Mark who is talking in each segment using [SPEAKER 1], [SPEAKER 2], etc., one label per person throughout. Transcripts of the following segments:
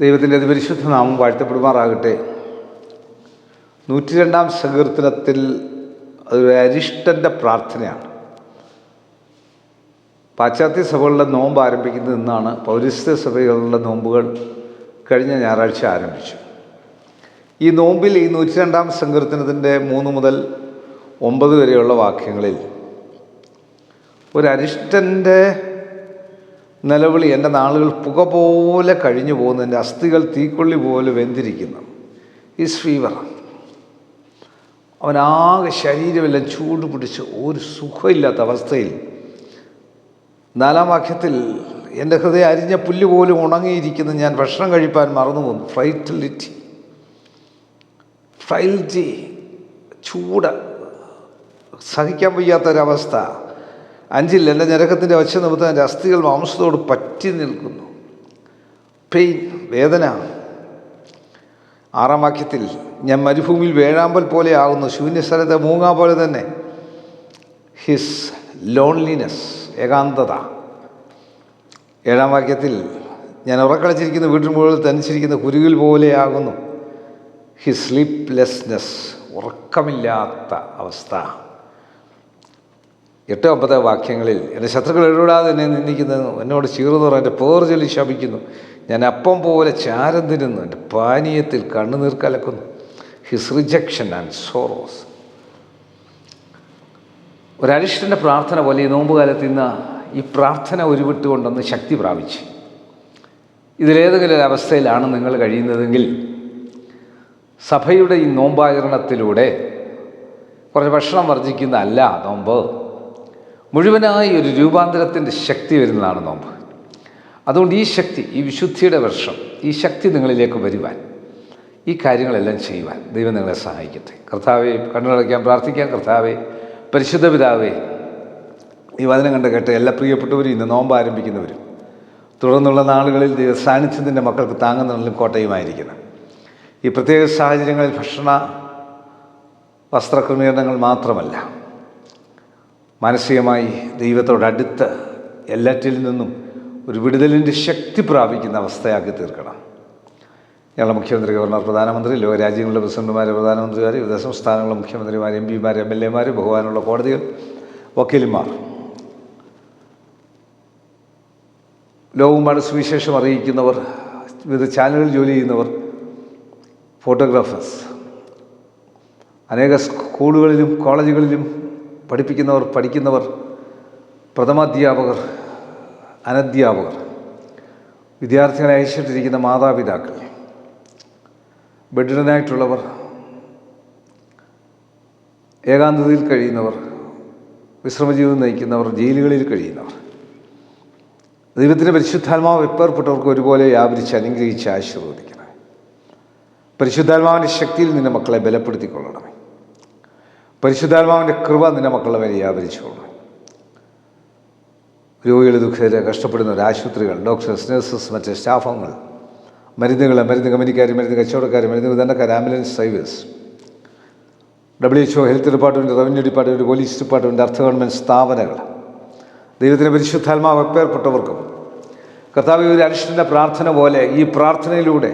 [SPEAKER 1] ദൈവത്തിന്റെ അതിപരിശുദ്ധ നാമം വാഴ്ത്തപ്പെടുമാറാകട്ടെ. നൂറ്റി രണ്ടാം സങ്കീർത്തനത്തിൽ അതൊരു അരിഷ്ടന്റെ പ്രാർത്ഥനയാണ്. പാശ്ചാത്യ സഭകളുടെ നോമ്പ് ആരംഭിക്കുന്നത് നിന്നാണ് പൗരസ്ത്യ സഭകളുടെ നോമ്പുകൾ കഴിഞ്ഞ ഞായറാഴ്ച ആരംഭിച്ചു. ഈ നോമ്പിൽ ഈ നൂറ്റി രണ്ടാം സങ്കീർത്തനത്തിന്റെ മൂന്ന് മുതൽ ഒമ്പത് വരെയുള്ള വാക്യങ്ങളിൽ ഒരു അരിഷ്ടന്റെ നിലവിളി എന്റെ നാളുകൾ പുക പോലെ കഴിഞ്ഞു പോകുന്നു. എന്റെ അസ്ഥികൾ തീക്കൊള്ളി പോലെ വെന്തിരിക്കുന്നു. ഈസ് ഫീവർ അവനാകെ ശരീരമെല്ലാം ചൂട് പിടിച്ച് ഒരു സുഖമില്ലാത്ത അവസ്ഥയിൽ നാലാം വാക്യത്തിൽ എന്റെ ഹൃദയം അരിഞ്ഞ പുല്ല് പോലും ഉണങ്ങിയിരിക്കുന്നു. ഞാൻ ഭക്ഷണം കഴിപ്പാൻ മറന്നു പോകുന്നു. ഫ്രൈറ്റിലിറ്റി ഫ്രൈലിറ്റി ചൂട്. സഹിക്കാൻ വയ്യാത്തൊരവസ്ഥ. അഞ്ചിൽ എന്റെ ഞരക്കത്തിന്റെ ഒച്ച നിമിത്തം എന്റെ അസ്ഥികൾ മാംസത്തോട് പറ്റി നിൽക്കുന്നു. പെയിൻ വേദന. ആറാം വാക്യത്തിൽ ഞാൻ മരുഭൂമിയിൽ വേഴാമ്പൽ പോലെ ആകുന്നു. ശൂന്യസ്ഥലത്തെ മൂങ്ങാ പോലെ തന്നെ. ഹിസ് ലോൺലിനെസ് ഏകാന്തത. ഏഴാം വാക്യത്തിൽ ഞാൻ ഉറക്കളച്ചിരിക്കുന്ന വീട്ടിൽ മുകളിൽ തനിച്ചിരിക്കുന്ന കുരുകിൽ പോലെയാകുന്നു ഹിസ് സ്ലീപ്ലെസ്നെസ് ഉറക്കമില്ലാത്ത അവസ്ഥ. എട്ട് ഒമ്പത് വാക്യങ്ങളിൽ എന്റെ ശത്രുക്കൾ ഇടപെടാതെ എന്നെ നിന്ദിക്കുന്നു? എന്നോട് ചീറുന്നവർ എന്റെ പേർ ചൊല്ലി ശപിക്കുന്നു. ഞാൻ അപ്പം പോലെ ചാരം തിരുന്നു എന്റെ പാനീയത്തിൽ കണ്ണുനീർ കലക്കുന്നു. ഹിസ് റിജക്ഷൻ ആൻഡ് സോറോസ് ഒരരിഷ്ടന്റെ പ്രാർത്ഥന പോലെ ഈ നോമ്പുകാലത്ത് ഇന്ന് ഈ പ്രാർത്ഥന ഉരുവിട്ടുകൊണ്ടൊന്ന് ശക്തി പ്രാപിച്ച്. ഇതിലേതെങ്കിലും ഒരു അവസ്ഥയിലാണ് നിങ്ങൾ കഴിയുന്നതെങ്കിൽ സഭയുടെ ഈ നോമ്പാചരണത്തിലൂടെ കുറച്ച് ഭക്ഷണം വർജിക്കുന്നതല്ല നോമ്പ്. മുഴുവനായി ഒരു രൂപാന്തരത്തിന്റെ ശക്തി വരുന്നതാണ് നോമ്പ്. അതുകൊണ്ട് ഈ ശക്തി ഈ വിശുദ്ധിയുടെ വർഷം ഈ ശക്തി നിങ്ങളിലേക്ക് വരുവാൻ ഈ കാര്യങ്ങളെല്ലാം ചെയ്യുവാൻ ദൈവം നിങ്ങളെ സഹായിക്കട്ടെ. കർത്താവെ കണ്ണുടയ്ക്കാൻ പ്രാർത്ഥിക്കാം. കർത്താവെ പരിശുദ്ധ പിതാവേ ഈ വചനം കണ്ട് കേട്ട് എല്ലാ പ്രിയപ്പെട്ടവരും ഇന്ന് നോമ്പ് ആരംഭിക്കുന്നവരും തുടർന്നുള്ള നാളുകളിൽ ദൈവ സാന്നിധ്യത്തിന്റെ മക്കൾക്ക് താങ്ങുന്നതിലും കോട്ടയുമായിരിക്കുന്നു. ഈ പ്രത്യേക സാഹചര്യങ്ങളിൽ ഭക്ഷണ വസ്ത്രക്രമീകരണങ്ങൾ മാത്രമല്ല മാനസികമായി ദൈവത്തോടടുത്ത് എല്ലാറ്റിൽ നിന്നും ഒരു വിടുതലിന്റെ ശക്തി പ്രാപിക്കുന്ന അവസ്ഥയാക്കി തീർക്കണം. ഞങ്ങളുടെ മുഖ്യമന്ത്രി ഗവർണർ പ്രധാനമന്ത്രി ലോകരാജ്യങ്ങളുടെ പ്രസിഡന്റുമാർ പ്രധാനമന്ത്രിമാർ വിവിധ സംസ്ഥാനങ്ങളുടെ മുഖ്യമന്ത്രിമാർ എം പിമാർ എം എൽ എമാർ ബഹുമാനുള്ള കോടതികൾ വക്കീലുമാർ ലോകവുമാണ് സുവിശേഷം അറിയിക്കുന്നവർ വിവിധ ചാനലുകളിൽ ജോലി ചെയ്യുന്നവർ ഫോട്ടോഗ്രാഫേഴ്സ്. അനേക സ്കൂളുകളിലും കോളേജുകളിലും പഠിപ്പിക്കുന്നവർ പഠിക്കുന്നവർ പ്രഥമാധ്യാപകർ അനധ്യാപകർ വിദ്യാർത്ഥികളെ അയച്ചിട്ടിരിക്കുന്ന മാതാപിതാക്കൾ ബെഡിഡനായിട്ടുള്ളവർ ഏകാന്തതയിൽ കഴിയുന്നവർ വിശ്രമജീവിതം നയിക്കുന്നവർ ജയിലുകളിൽ കഴിയുന്നവർ. ദൈവത്തിന്റെ പരിശുദ്ധാത്മാവ് എപ്പേർപ്പെട്ടവർക്ക് ഒരുപോലെ വ്യാപരിച്ച് അനുഗ്രഹിച്ച് ആശീർവദിക്കണം പരിശുദ്ധാത്മാവിന്റെ ശക്തിയിൽ നിന്റെ മക്കളെ ബലപ്പെടുത്തിക്കൊള്ളണമേ. പരിശുദ്ധാത്മാവിന്റെ കൃപ നിന്റെ മക്കളുടെ മേലെ വ്യാപരിച്ചോളൂ രോഗികൾ ദുഃഖിതരെ കഷ്ടപ്പെടുന്നവർ ആശുപത്രികൾ ഡോക്ടേഴ്സ് നഴ്സസ് മറ്റ് സ്റ്റാഫംഗങ്ങൾ മരുന്നുകൾ മരുന്ന് കമ്പനിക്കാർ മരുന്ന് കച്ചവടക്കാർ മരുന്ന് വിതരണക്കാർ ambulance service W health department revenue department police department അർത്ഥ ഗവൺമെന്റ് സ്ഥാപനങ്ങൾ. ദൈവത്തിന്റെ പരിശുദ്ധാത്മാവ് എപ്പേർപ്പെട്ടവർക്കും കർത്താവ് ഒരു അനുഷ്ഠിത പ്രാർത്ഥന പോലെ ഈ പ്രാർത്ഥനയിലൂടെ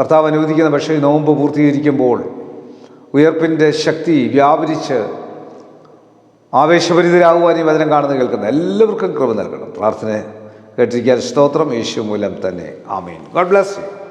[SPEAKER 1] കർത്താവ് അനുവദിക്കുന്ന പക്ഷേ നോമ്പ് പൂർത്തീകരിക്കുമ്പോൾ ഉയർപ്പിന്റെ ശക്തി വ്യാപരിച്ച് ആവേശഭരിതരാകുവാൻ ഈ വചനം കാണുന്ന കേൾക്കുന്ന എല്ലാവർക്കും കൃപ നൽകണം. പ്രാർത്ഥന കേട്ടിരിക്കാൻ സ്തോത്രം. യേശു മൂലം തന്നെ. ആമീൻ. God bless you